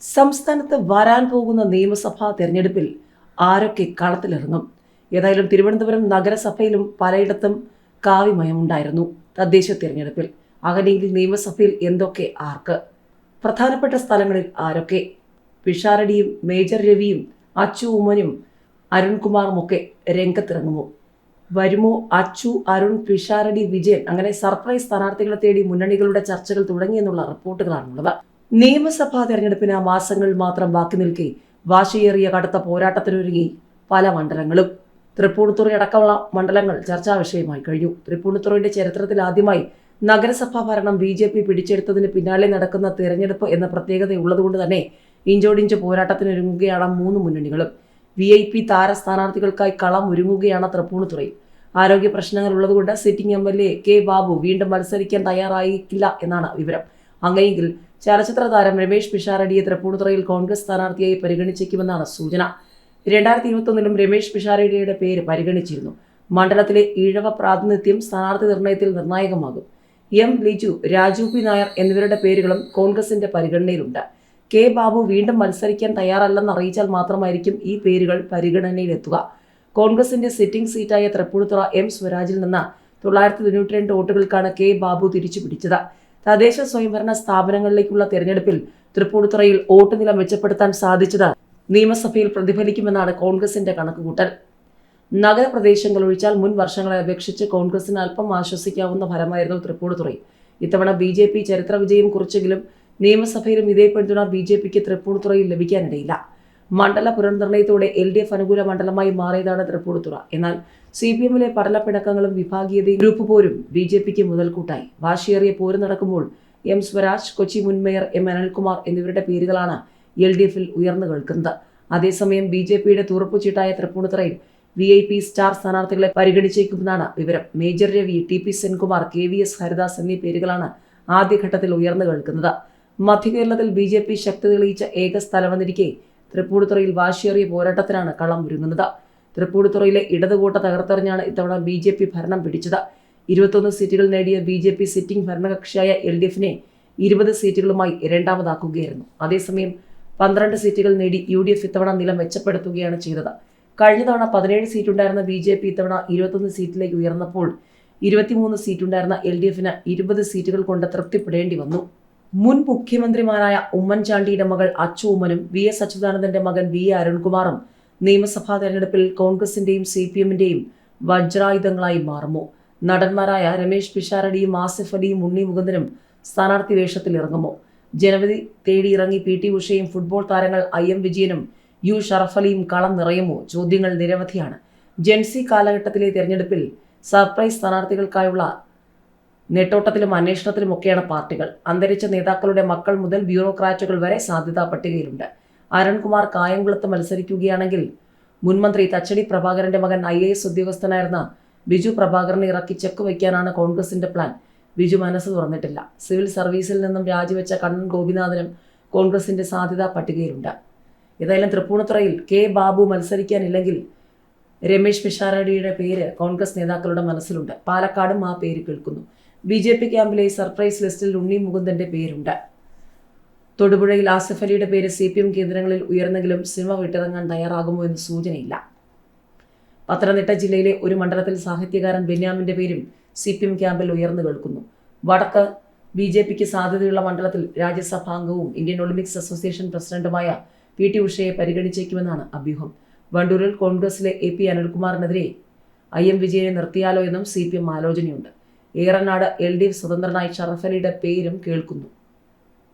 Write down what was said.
സംസ്ഥാനത്ത് വരാൻ പോകുന്ന നിയമസഭാ തെരഞ്ഞെടുപ്പിൽ ആരൊക്കെ കളത്തിലിറങ്ങും? ഏതായാലും തിരുവനന്തപുരം നഗരസഭയിലും പലയിടത്തും കാവിമയമുണ്ടായിരുന്നു തദ്ദേശ തിരഞ്ഞെടുപ്പിൽ. അങ്ങനെയെങ്കിൽ നിയമസഭയിൽ എന്തൊക്കെ ആർക്ക്? പ്രധാനപ്പെട്ട സ്ഥലങ്ങളിൽ ആരൊക്കെ? പിഷാരടിയും മേജർ രവിയും അച്ചു ഉമ്മനും അരുൺകുമാറും ഒക്കെ രംഗത്തിറങ്ങുമോ? വരുമോ അച്ചു അരുൺ പിഷാരടി വിജയൻ? അങ്ങനെ സർപ്രൈസ് സ്ഥാനാർത്ഥികളെ തേടി മുന്നണികളുടെ ചർച്ചകൾ തുടങ്ങിയെന്നുള്ള റിപ്പോർട്ടുകളാണുള്ളത്. നിയമസഭാ തെരഞ്ഞെടുപ്പിന് മാസങ്ങൾ മാത്രം ബാക്കി നിൽക്കെ വാശിയേറിയ കടുത്ത പോരാട്ടത്തിനൊരുങ്ങി പല മണ്ഡലങ്ങളും. തൃപ്പൂണിത്തുറ അടക്കമുള്ള മണ്ഡലങ്ങൾ ചർച്ചാ വിഷയമായി കഴിഞ്ഞു. തൃപ്പൂണിത്തുറയുടെ ചരിത്രത്തിൽ ആദ്യമായി നഗരസഭാ ഭരണം ബി ജെ പി പിടിച്ചെടുത്തതിന് പിന്നാലെ നടക്കുന്ന തിരഞ്ഞെടുപ്പ് എന്ന പ്രത്യേകതയുള്ളതുകൊണ്ട് തന്നെ ഇഞ്ചോടിഞ്ച് പോരാട്ടത്തിനൊരുങ്ങുകയാണ് മൂന്ന് മുന്നണികളും. വി ഐ പി താര സ്ഥാനാർത്ഥികൾക്കായി കളം ഒരുങ്ങുകയാണ് തൃപ്പൂണിത്തുറയിൽ ആരോഗ്യ പ്രശ്നങ്ങൾ ഉള്ളതുകൊണ്ട് sitting M L A K Babu വീണ്ടും മത്സരിക്കാൻ തയ്യാറായിക്കില്ല എന്നാണ് വിവരം. അങ്ങനെയെങ്കിൽ ചലച്ചിത്ര താരം രമേഷ് പിഷാരടിയെ തൃപ്പൂണിത്തുറയിൽ കോൺഗ്രസ് സ്ഥാനാർത്ഥിയായി പരിഗണിച്ചേക്കുമെന്നാണ് സൂചന. രണ്ടായിരത്തി ഇരുപത്തൊന്നിലും രമേഷ് പിഷാരടിയുടെ പേര് പരിഗണിച്ചിരുന്നു. മണ്ഡലത്തിലെ ഈഴവ പ്രാതിനിധ്യം സ്ഥാനാർത്ഥി നിർണയത്തിൽ നിർണായകമാകും. എം ലിജു രാജു പി നായർ എന്നിവരുടെ പേരുകളും കോൺഗ്രസിന്റെ പരിഗണനയിലുണ്ട്. കെ ബാബു വീണ്ടും മത്സരിക്കാൻ തയ്യാറല്ലെന്ന് അറിയിച്ചാൽ മാത്രമായിരിക്കും ഈ പേരുകൾ പരിഗണനയിലെത്തുക. കോൺഗ്രസിന്റെ സിറ്റിംഗ് സീറ്റായ തൃപ്പൂണിത്തുറ എം സ്വരാജിൽ നിന്ന് തൊള്ളായിരത്തി തൊണ്ണൂറ്റി രണ്ട് വോട്ടുകൾക്കാണ് കെ ബാബു തിരിച്ചു പിടിച്ചത് തദ്ദേശ സ്വയംഭരണ സ്ഥാപനങ്ങളിലേക്കുള്ള തെരഞ്ഞെടുപ്പിൽ തൃപ്പൂണിത്തുറയിൽ വോട്ട് നില മെച്ചപ്പെടുത്താൻ സാധിച്ചത് നിയമസഭയിൽ പ്രതിഫലിക്കുമെന്നാണ് കോൺഗ്രസിന്റെ കണക്കുകൂട്ടൽ. നഗരപ്രദേശങ്ങൾ ഒഴിച്ചാൽ മുൻ വർഷങ്ങളെ അപേക്ഷിച്ച് കോൺഗ്രസിന് അല്പം ആശ്വസിക്കാവുന്ന ഫലമായിരുന്നു തൃപ്പൂണിത്തുറയിൽ ഇത്തവണ ബി ചരിത്ര വിജയം കുറിച്ചെങ്കിലും നിയമസഭയിലും ഇതേ പിന്തുണ ബി ജെ പിക്ക് തൃപ്പൂണിത്തുറയിൽ ലഭിക്കാനിടയില്ല. മണ്ഡല പുനർനിർണയത്തോടെ എൽ ഡി എഫ് അനുകൂല മണ്ഡലമായി മാറിയതാണ് തൃപ്പൂണിത്തുറ. എന്നാൽ സി പി എമ്മിലെ പടലപ്പിണക്കങ്ങളും വിഭാഗീയതയും ഗ്രൂപ്പ് പോരും ബി ജെ പിക്ക് മുതൽക്കൂട്ടായി. വാശിയേറിയ പോര് നടക്കുമ്പോൾ എം സ്വരാജ് കൊച്ചി മുൻ മേയർ എം അനിൽകുമാർ എന്നിവരുടെ പേരുകളാണ് എൽ ഡി എഫിൽ ഉയർന്നു കേൾക്കുന്നത്. അതേസമയം ബി ജെ പിയുടെ തുറപ്പുചീട്ടായ തൃപ്പൂണിത്തുറയിൽ വി ഐ പി സ്റ്റാർ സ്ഥാനാർത്ഥികളെ പരിഗണിച്ചേക്കുമെന്നാണ് വിവരം. Major Ravi T P Senkumar K V S Haridas എന്നീ പേരുകളാണ് ആദ്യഘട്ടത്തിൽ ഉയർന്നു കേൾക്കുന്നത്. മധ്യകേരളത്തിൽ ബി ജെ പി ശക്തി തെളിയിച്ച ഏക സ്ഥലമെന്നിരിക്കെ തൃപ്പൂണിത്തുറയിൽ വാശിയേറിയ പോരാട്ടത്തിനാണ് കളം ഒരുങ്ങുന്നത്. തൃപ്പൂണിത്തുറയിലെ ഇടതുകൂട്ട തകർത്തെറിഞ്ഞാണ് ഇത്തവണ ബി ജെ പി ഭരണം പിടിച്ചത്. ഇരുപത്തൊന്ന് സീറ്റുകൾ നേടിയ ബി ജെ പി സിറ്റിംഗ് ഭരണകക്ഷിയായ എൽ ഡി എഫിനെ ഇരുപത് സീറ്റുകളുമായി രണ്ടാമതാക്കുകയായിരുന്നു അതേസമയം പന്ത്രണ്ട് സീറ്റുകൾ നേടി യു ഡി എഫ് ഇത്തവണ നില മെച്ചപ്പെടുത്തുകയാണ് ചെയ്തത്. കഴിഞ്ഞ തവണ പതിനേഴ് സീറ്റുണ്ടായിരുന്ന ബി ജെ പി ഇത്തവണ ഇരുപത്തൊന്ന് സീറ്റിലേക്ക് ഉയർന്നപ്പോൾ ഇരുപത്തിമൂന്ന് സീറ്റുണ്ടായിരുന്ന എൽ ഡി എഫിന് ഇരുപത് സീറ്റുകൾ കൊണ്ട് തൃപ്തിപ്പെടേണ്ടി വന്നു. മുൻ മുഖ്യമന്ത്രിമാരായ ഉമ്മൻചാണ്ടിയുടെ മകൾ അച്ചു ഉമ്മനും വി എസ് അച്യുതാനന്ദന്റെ മകൻ വി എ അരുൺകുമാറും നിയമസഭാ തെരഞ്ഞെടുപ്പിൽ കോൺഗ്രസിന്റെയും സി പി എമ്മിന്റെയും വജ്രായുധങ്ങളായി മാറുമോ? നടന്മാരായ രമേശ് പിഷാരടിയും ആസിഫ് അലിയും ഉണ്ണി മുകുന്ദനും സ്ഥാനാർത്ഥി വേഷത്തിൽ ഇറങ്ങുമോ? ജനവിധി തേടി ഇറങ്ങി പി ടി ഉഷയും ഫുട്ബോൾ താരങ്ങൾ ഐ എം വിജയനും യു ഷറഫ് അലിയും കളം നിറയുമോ? ചോദ്യങ്ങൾ നിരവധിയാണ്. ജെൻസി കാലഘട്ടത്തിലെ തെരഞ്ഞെടുപ്പിൽ സർപ്രൈസ് സ്ഥാനാർത്ഥികൾക്കായുള്ള നെട്ടോട്ടത്തിലും അന്വേഷണത്തിലും ഒക്കെയാണ് പാർട്ടികൾ. അന്തരിച്ച നേതാക്കളുടെ മക്കൾ മുതൽ ബ്യൂറോക്രാറ്റുകൾ വരെ സാധ്യതാ പട്ടികയിലുണ്ട് അരുൺകുമാർ കായംകുളത്ത് മത്സരിക്കുകയാണെങ്കിൽ മുൻമന്ത്രി തച്ചടി പ്രഭാകരന്റെ മകൻ ഐ എ എസ് ഉദ്യോഗസ്ഥനായിരുന്ന ബിജു പ്രഭാകരനെ ഇറക്കി ചെക്ക് വയ്ക്കാനാണ് കോൺഗ്രസിന്റെ പ്ലാൻ. ബിജു മനസ്സ് തുറന്നിട്ടില്ല. സിവിൽ സർവീസിൽ നിന്നും രാജിവെച്ച കണ്ണൻ ഗോപിനാഥനും കോൺഗ്രസിന്റെ സാധ്യതാ പട്ടികയിലുണ്ട് ഏതായാലും തൃപ്പൂണിത്തുറയിൽ കെ ബാബു മത്സരിക്കാനില്ലെങ്കിൽ രമേശ് പിഷാരടിയുടെ പേര് കോൺഗ്രസ് നേതാക്കളുടെ മനസ്സിലുണ്ട്. പാലക്കാടും ആ പേര് കേൾക്കുന്നു. ബി ജെ പി ക്യാമ്പിലെ സർപ്രൈസ് ലിസ്റ്റിൽ ഉണ്ണി മുകുന്ദന്റെ പേരുണ്ട്. തൊടുപുഴയിൽ ആസിഫ് അലിയുടെ പേര് സി പി എം കേന്ദ്രങ്ങളിൽ ഉയർന്നെങ്കിലും സിനിമ വിട്ടിറങ്ങാൻ തയ്യാറാകുമോ എന്ന് സൂചനയില്ല. പത്തനംതിട്ട ജില്ലയിലെ ഒരു മണ്ഡലത്തിൽ സാഹിത്യകാരൻ ബെന്യാമിന്റെ പേരും സി പി എം ക്യാമ്പിൽ ഉയർന്നു കേൾക്കുന്നു. വടക്ക് ബി ജെ പിക്ക് സാധ്യതയുള്ള മണ്ഡലത്തിൽ രാജ്യസഭാംഗവും ഇന്ത്യൻ ഒളിമ്പിക്സ് അസോസിയേഷൻ പ്രസിഡന്റുമായ പി ടി ഉഷയെ പരിഗണിച്ചേക്കുമെന്നാണ് അഭ്യൂഹം. വണ്ടൂരിൽ കോൺഗ്രസിലെ എ പി അനിൽകുമാറിനെതിരെ ഐ എം വിജയനെ നിർത്തിയാലോ എന്നും സി പി എം ആലോചനയുണ്ട്. ഏറനാട് എൽ ഡി എഫ് സ്വതന്ത്രനായി ഷറഫലിയുടെ പേരും കേൾക്കുന്നു.